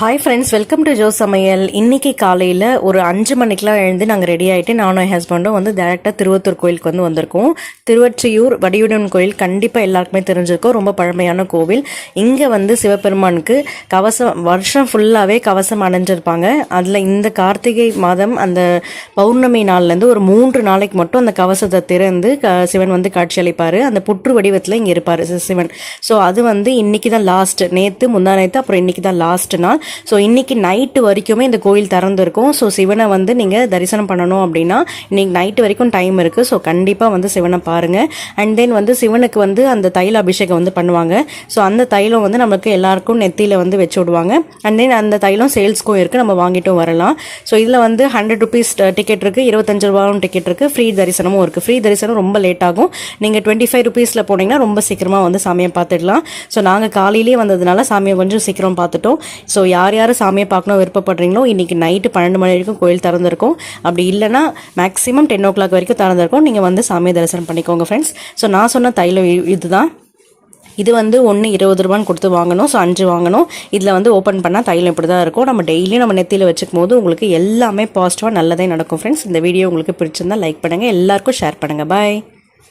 Hi friends welcome to Jo சமையல் இன்றைக்கி காலையில் ஒரு அஞ்சு மணிக்கெலாம் எழுந்து நாங்கள் ரெடி ஆகிட்டு நானும் என் ஹஸ்பண்டும் வந்து டேரெக்டாக திருவத்தூர் கோயிலுக்கு வந்து வந்திருக்கோம். திருவற்றியூர் வடிவுடன் கோயில் கண்டிப்பாக எல்லாருக்குமே தெரிஞ்சிருக்கோம். ரொம்ப பழமையான கோவில். இங்கே வந்து சிவபெருமானுக்கு கவசம் வருஷம் ஃபுல்லாகவே கவசம் அணைஞ்சிருப்பாங்க. அதில் இந்த கார்த்திகை மாதம் அந்த பௌர்ணமி நாள்லேருந்து ஒரு மூன்று நாளைக்கு மட்டும் அந்த கவசத்தை திறந்து க- சிவன் வந்து காட்சியளிப்பார். அந்த புற்று வடிவத்தில் இங்கே இருப்பார் சிவன். ஸோ அது வந்து இன்னைக்கு தான் லாஸ்ட் நேற்று முந்தா நேற்று அப்புறம் இன்றைக்கி தான் லாஸ்ட் நாள். ஸோ இன்றைக்கி நைட்டு வரைக்குமே இந்த கோயில் திறந்துருக்கும். ஸோ சிவனை வந்து நீங்கள் தரிசனம் பண்ணணும் அப்படின்னா இன்றைக்கி நைட்டு வரைக்கும் டைம் இருக்குது ஸோ கண்டிப்பாக வந்து சிவனை பாருங்கள் அண்ட் தென் வந்து சிவனுக்கு வந்து அந்த தைல அபிஷேகம் வந்து பண்ணுவாங்க. ஸோ அந்த தைலம் வந்து நமக்கு எல்லாருக்கும் நெத்தியில் வந்து வச்சு விடுவாங்க. அண்ட் தென் அந்த தைலம் சேல்ஸ்க்கும் இருக்குது நம்ம வாங்கிட்டும் வரலாம். ஸோ இதில் வந்து ஹண்ட்ரட் ருபீஸ் டிக்கெட் இருக்குது இருபத்தஞ்சு ரூபாவும் டிக்கெட் இருக்குது ஃப்ரீ தரிசனமும் இருக்குது ஃப்ரீ தரிசனம் ரொம்ப லேட் ஆகும். நீங்கள் டுவெண்ட்டி ஃபைவ் ருபீஸில் போனீங்கன்னா ரொம்ப சீக்கிரமாக வந்து சாமியை பார்த்துடலாம். ஸோ நாங்கள் காலையிலேயே வந்ததுனால சாமியை கொஞ்சம் சீக்கிரம் பார்த்துட்டோம். ஸோ யார் யார் சாமியை பார்க்கணும் விருப்பப்படுறீங்களோ இன்றைக்கி நைட்டு பன்னெண்டு மணி வரைக்கும் கோயில் திறந்திருக்கும். அப்படி இல்லைன்னா மேக்ஸிமம் டென் ஓ கிளாக் வரைக்கும் திறந்திருக்கும். நீங்கள் வந்து சாமியை தரிசனம் பண்ணிக்கோங்க ஃப்ரெண்ட்ஸ் ஸோ நான் சொன்ன தைலம் இதுதான். இது வந்து ஒன்று இருபது ரூபான்னு கொடுத்து வாங்கணும். ஸோ அஞ்சு வாங்கணும். இதில் வந்து ஓப்பன் பண்ணால் தைலம் இப்படி தான் இருக்கும். நம்ம டெய்லியும் நம்ம நெத்தியில் வச்சுக்கும் போது உங்களுக்கு எல்லாமே பாசிட்டிவாக நல்லதே நடக்கும் ஃப்ரெண்ட்ஸ் இந்த வீடியோ உங்களுக்கு பிடிச்சிருந்தால் லைக் பண்ணுங்கள் எல்லாருக்கும் ஷேர் பண்ணுங்கள் பாய்